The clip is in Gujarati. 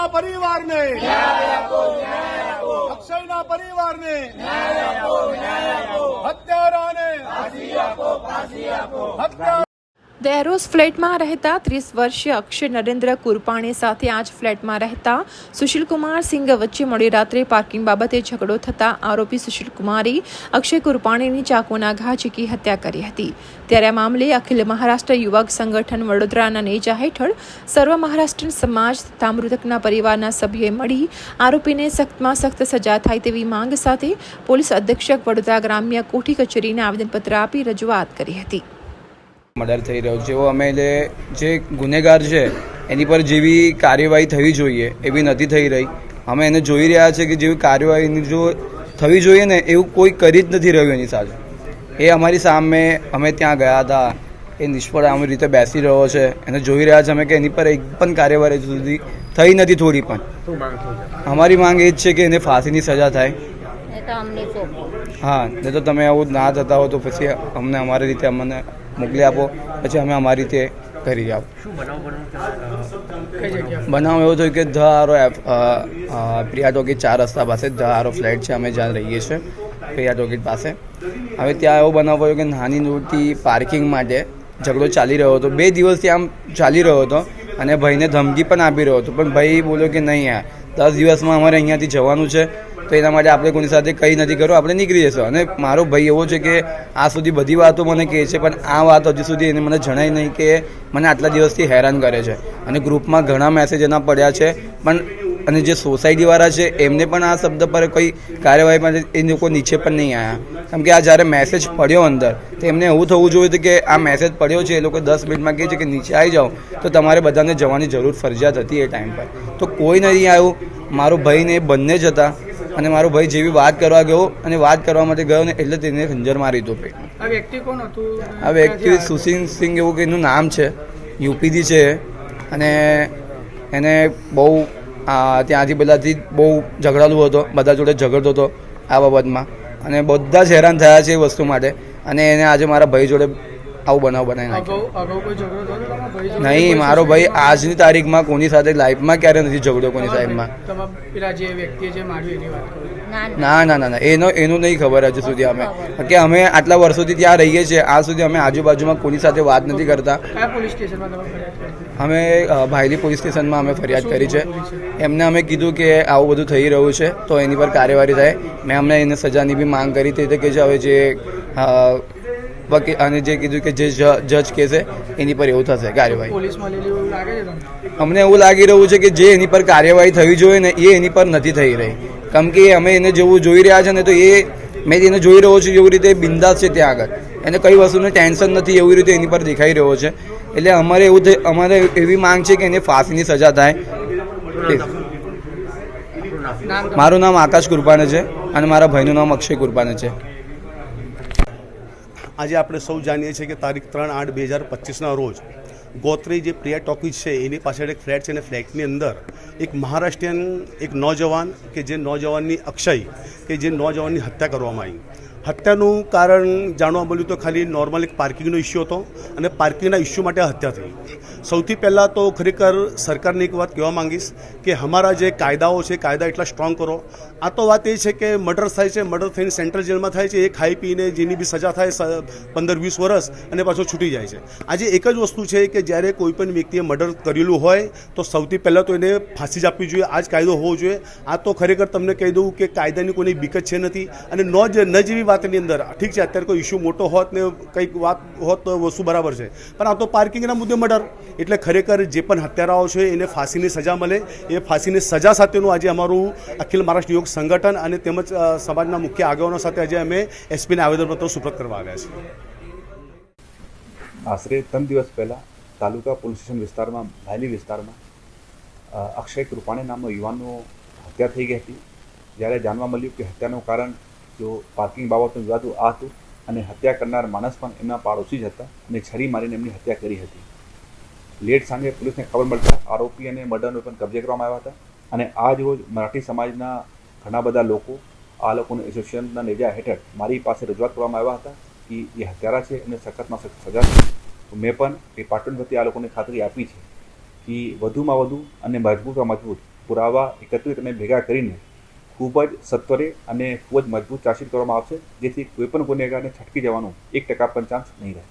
અક્ષયના પરિવારને. અક્ષયના પરિવારને. હત્યારાને. હત્યા દહેરોઝ ફ્લેટમાં રહેતા ત્રીસ વર્ષીય અક્ષય નરેન્દ્ર કુરપાણી સાથે આ જ ફ્લેટમાં રહેતા સુશીલકુમાર સિંઘ વચ્ચે મોડી રાત્રે પાર્કિંગ બાબતે ઝઘડો થતાં આરોપી સુશીલકુમારે અક્ષય કુરપાણીની ચાકુના ઘા ઝીકી હત્યા કરી હતી. ત્યારે આ મામલે અખિલ મહારાષ્ટ્ર યુવક સંગઠન વડોદરાના નેજા હેઠળ સર્વ મહારાષ્ટ્ર સમાજ તથા મૃતકના પરિવારના સભ્યોએ મળી આરોપીને સખ્તમાં સખ્ત સજા થાય તેવી માંગ સાથે પોલીસ અધિક્ષક વડોદરા ગ્રામ્ય કોઠી કચેરીને આવેદનપત્ર આપી રજૂઆત કરી હતી. મર્ડર થઈ રહ્યો. જેવો અમે જે જે ગુનેગાર છે એની પર જેવી કાર્યવાહી થવી જોઈએ એવી નથી થઈ રહી. અમે એને જોઈ રહ્યા છે કે જેવી કાર્યવાહીની જો થવી જોઈએ ને એવું કોઈ કરી જ નથી રહ્યું એની સાથે. એ અમારી સામે અમે ત્યાં ગયા હતા. એ નિષ્ફળ આવી રીતે બેસી રહ્યો છે. એને જોઈ રહ્યા છે અમે કે એની પર એક પણ કાર્યવાહી સુધી થઈ નથી થોડી પણ. અમારી માંગ એ જ છે કે એને ફાંસીની સજા થાય. તો હા નહીં તો તમે આવું ના થતા હો તો પછી અમને અમારી રીતે અમને મોકલી આપો, પછી અમે અમારી રીતે કરી જાઓ બનાવ એવો થયો કે ધ આરો પ્રિયા ટોકી ચાર રસ્તા પાસે ધ આરો ફ્લેટ છે, અમે જ્યાં રહીએ છીએ, પ્રિયા ટોકી પાસે. હવે ત્યાં એવો બનાવ થયો કે નાની નોટથી પાર્કિંગ માટે ઝઘડો ચાલી રહ્યો હતો. બે દિવસથી આમ ચાલી રહ્યો હતો અને ભાઈને ધમકી પણ આપી રહ્યો હતો. પણ ભાઈ બોલ્યો કે નહીં યાર, દસ દિવસમાં અમારે અહીંયાથી જવાનું છે. તો એના માટે આપણે કોની સાથે કંઈ નથી કરો આપણે નીકળી જશું અને મારો ભાઈ એવો છે કે આ સુધી બધી વાતો મને કહે છે, પણ આ વાત હજુ સુધી એને મને જણાય નહીં કે મને આટલા દિવસથી હેરાન કરે છે. અને ગ્રુપમાં ઘણા મેસેજ એના પડ્યા છે, પણ અને જે સોસાયટીવાળા છે, એમને પણ આ શબ્દ પર કોઈ કાર્યવાહી માટે એ લોકો નીચે પણ નહીં આવ્યા કેમ કે આ જ્યારે મેસેજ પડ્યો અંદર, તો એમને એવું થવું જોઈએ કે આ મેસેજ પડ્યો છે, એ લોકો દસ મિનિટમાં કહે છે કે નીચે આવી જાઓ, તો તમારે બધાને જવાની જરૂર ફરજિયાત હતી એ ટાઈમ પર. તો કોઈ નહીં આવ્યું મારો ભાઈને બંને જ હતા. અને મારો ભાઈ જેવી વાત કરવા ગયો અને વાત કરવા માટે ગયો ને એટલે તેને ખંજર મારી દીધો પેટમાં. આ વ્યક્તિ કોણ હતું? આ વ્યક્તિ સુશીલ સિંહ એવું કે એનું નામ છે. યુપીથી છે. અને એને બહુ ત્યાંથી બધાથી બહુ ઝઘડાલું હતો. બધા જોડે ઝઘડતો હતો આ બાબતમાં. અને બધા જ હેરાન થયા છે એ વસ્તુ માટે. અને એને આજે મારા ભાઈ જોડે આવું બનાવ બનાવી નાખ્યો? નહીં મારો ભાઈ આજની તારીખમાં કોની સાથે લાઈફમાં ક્યારે નથી ઝઘડ્યો કોની સાહેબમાં ના ના. ના ના ના એનો એનું નહીં ખબર હજુ સુધી અમે. કે અમે આટલા વર્ષોથી ત્યાં રહીએ છીએ આજ સુધી અમે આજુબાજુમાં કોની સાથે વાત નથી કરતા. કયા પોલીસ સ્ટેશનમાં તમે ફરિયાદ કરી? અમે ભાઈલી ભાયલી પોલીસ સ્ટેશનમાં અમે ફરિયાદ કરી છે. એમને અમે કીધું કે આવું બધું થઈ રહ્યું છે તો એની પર કાર્યવાહી થાય. મેં અમને એને સજાની બી માંગ કરી હતી કે જે હવે જે વકીલ અને જે કીધું કે જે જજ કહેશે એની પર એવું થશે કાર્યવાહી. અમને એવું લાગી રહ્યું છે કે જે એની પર કાર્યવાહી થવી જોઈએ ને એ એની પર નથી થઈ રહી. કેમ કે અમે એને જેવું જોઈ રહ્યા છે ને તો એ મેં એને જોઈ રહ્યો છું એવી રીતે બિંદાસ છે ત્યાં આગળ. એને કઈ વસ્તુનું ટેન્શન નથી એવી રીતે એની પર દેખાઈ રહ્યો છે. એટલે અમારે એવું અમારે એવી માંગ છે કે એને ફાંસીની સજા થાય. મારું નામ આકાશ કુરપાને છે અને મારા ભાઈનું નામ અક્ષય કુરપાને છે. આજે આપણે સૌ જાણીએ છીએ કે તારીખ ત્રણ આઠ બે હજાર પચીસના રોજ ગોત્રી જે પ્રિયા ટોકીઝ છે, એની પાછળ એક ફ્લેટ છે અને ફ્લેટની અંદર એક મહારાષ્ટ્રીયન એક નોજવાન કે જે નોજવાનની અક્ષય કે જે નોજવાનની હત્યા કરવામાં આવી. હત્યાનું કારણ જાણવા મળ્યું તો ખાલી નોર્મલ એક પાર્કિંગનો ઇસ્યુ હતો અને પાર્કિંગના ઇસ્યુ માટે હત્યા થઈ. સૌથી પહેલાં તો ખરેખર સરકારને એક વાત કહેવા માંગીશ કે અમારા જે કાયદાઓ છે, કાયદા એટલા સ્ટ્રોંગ કરો. આ તો વાત એ છે કે મર્ડર થાય છે મર્ડર થઈને સેન્ટ્રલ જેલમાં થાય છે, એ ખાઈ પીને જેની બી સજા થાય પંદર વીસ વર્ષ અને પાછો છૂટી જાય છે. આજે એક જ વસ્તુ છે કે જ્યારે કોઈ પણ વ્યક્તિએ મર્ડર કરેલું હોય, તો સૌથી પહેલાં તો એને ફાંસી જ આપવી જોઈએ. આ જ કાયદો હોવો જોઈએ. આ તો ખરેખર તમને કહી દઉં કે કાયદાની કોઈની બીકત છે નથી. અને ન જ, ન જેવી વાતની અંદર, ઠીક છે, અત્યારે કોઈ ઇસ્યુ મોટો હોત ને કંઈક વાત હોત તો વસ્તુ બરાબર છે. પણ આ તો પાર્કિંગના મુદ્દે મર્ડર એટલે ખરેખર જે પણ હત્યારાઓ છે, એને ફાંસીની સજા મળે. એ ફાંસીની સજા સાથેનું આજે અમારું અખિલ મહારાષ્ટ્ર યોગ સંગઠન અને તેમજ સમાજના મુખ્ય આગેવાનો સાથે આજે અમે એસપીને આવેદનપત્ર સુપ્રત કરવા આવ્યા છીએ. આશરે ત્રણ દિવસ પહેલાં તાલુકા પોલીસ સ્ટેશન વિસ્તારમાં ભાયલી વિસ્તારમાં અક્ષય કૃપાણી નામનો યુવાનનો હત્યા થઈ ગઈ હતી. જ્યારે જાણવા મળ્યું કે હત્યાનું કારણ જો પાર્કિંગ બાબતનું વિવાદ આ હતું અને હત્યા કરનાર માણસ પણ એમના પાડોશી જ હતા અને છરી મારીને એમની હત્યા કરી હતી. લેટ સાંજે પોલીસને ખબર મળતા આરોપી અને મર્ડરનો પણ કબજે કરવામાં આવ્યા હતા. અને આજ રોજ મરાઠી સમાજના ઘણા બધા લોકો આ લોકોને એસોસિએશનના નેજા હેઠળ મારી પાસે રજૂઆત કરવામાં આવ્યા હતા કે એ હત્યારા છે અને સખતમાં સખત સજા છે. તો મેં પણ એ પાટણ વતી આ લોકોને ખાતરી આપી છે કે વધુમાં વધુ અને મજબૂતમાં મજબૂત પુરાવા એકત્રિત અને ભેગા કરીને ખૂબ જ સત્વરે અને ખૂબ જ મજબૂત ચાર્જશીટ કરવામાં આવશે જેથી કોઈપણ ગુનેગારને છટકી જવાનો એક ટકા પણ ચાન્સ નહીં રહે.